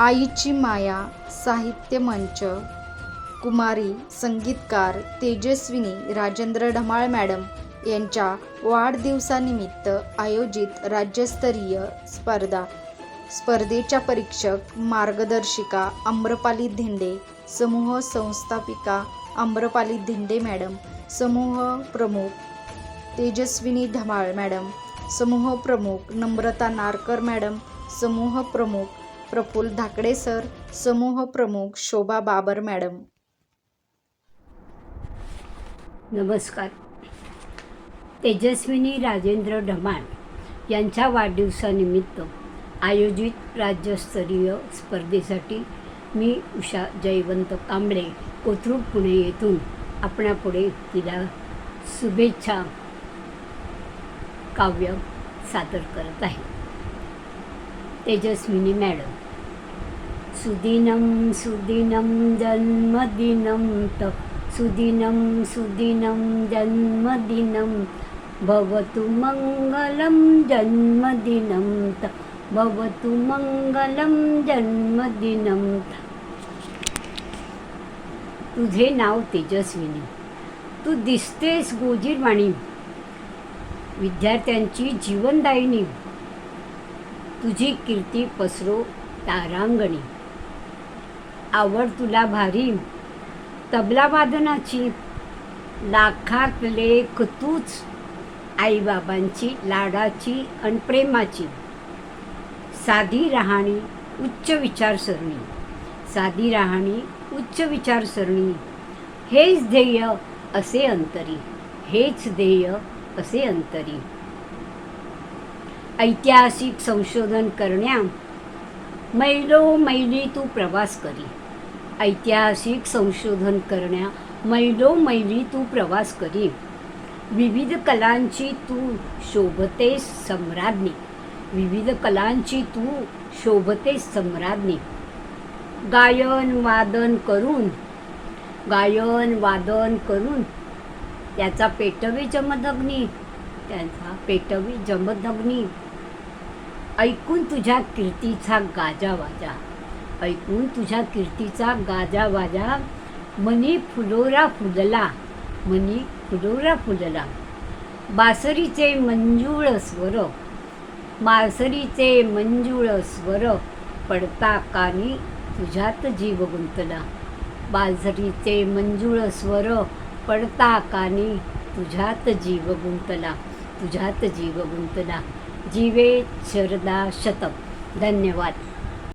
आईची माया साहित्य मंच कुमारी संगीतकार तेजस्विनी राजेंद्र ढमाळ मॅडम यांच्या वाढदिवसानिमित्त आयोजित राज्यस्तरीय स्पर्धा. स्पर्धेच्या परीक्षक मार्गदर्शिका आम्रपाली धिंडे समूह संस्थापिका आम्रपाली धिंडे मॅडम समूह प्रमुख तेजस्विनी ढमाळ मॅडम समूह प्रमुख नम्रता नारकर मॅडम समूह प्रमुख प्रफुल्ल धाकडे सर समूह प्रमुख शोभा बाबर मॅडम. नमस्कार. तेजस्विनी राजेंद्र ढमाण यांच्या वाढदिवसानिमित्त आयोजित राज्यस्तरीय स्पर्धेसाठी मी उषा जयवंत कांबळे कोथरूड पुणे येथून आपणापुढे तिला शुभेच्छा काव्य सादर करत आहे. तेजस्विनी मॅडम. सुदिनं सुदिनं जन्मदिनं त सुदिनं सुदिनं जन्मदिनं भवतु मङ्गलं जन्मदिनं त भवतु मङ्गलं जन्मदिनं तुझे नाव तेजस्विनी. तू दिसतेस गोजीरवाणी. विद्यार्थ्यांची जीवनदायिनी. तुझी कीर्ती पसरो तारांगणी. आवड तुला भारी. तबला वादनाची लाखात लेख तूच आईबाबांची लाडाची आणि प्रेमाची. साधी राहणी उच्च विचारसरणी. साधी राहणी उच्च विचारसरणी. हेच ध्येय असे अंतरी. हेच ध्येय असे अंतरी. ऐतिहासिक संशोधन करण्या मैलो मैली तू प्रवास करी. ऐतिहासिक संशोधन करण्या मैलो मैली तू प्रवास करी. विविध कलांची तू शोभते सम्राज्ञी. विविध कलांची तू शोभते सम्राज्ञी. गायन वादन करून गायन वादन करून त्याचा पेटवी जमदग्नी त्यांचा पेटवी जमदग्नी. ऐकून तुझ्या कीर्तीचा गाजा वाजा. ऐकून तुझ्या कीर्तीचा गाजा वाजा. मनी फुलोरा फुलला. मनी फुलोरा फुलला. बासरीचे मंजूळ स्वर. बासरीचे मंजूळ स्वर पडता कानी तुझ्यात जीव गुंतला. बासरीचे मंजूळ स्वर पडता कानी तुझ्यात जीव गुंतला. तुझ्यात जीव गुंतला. जीवे शरदा शतक धन्यवाद.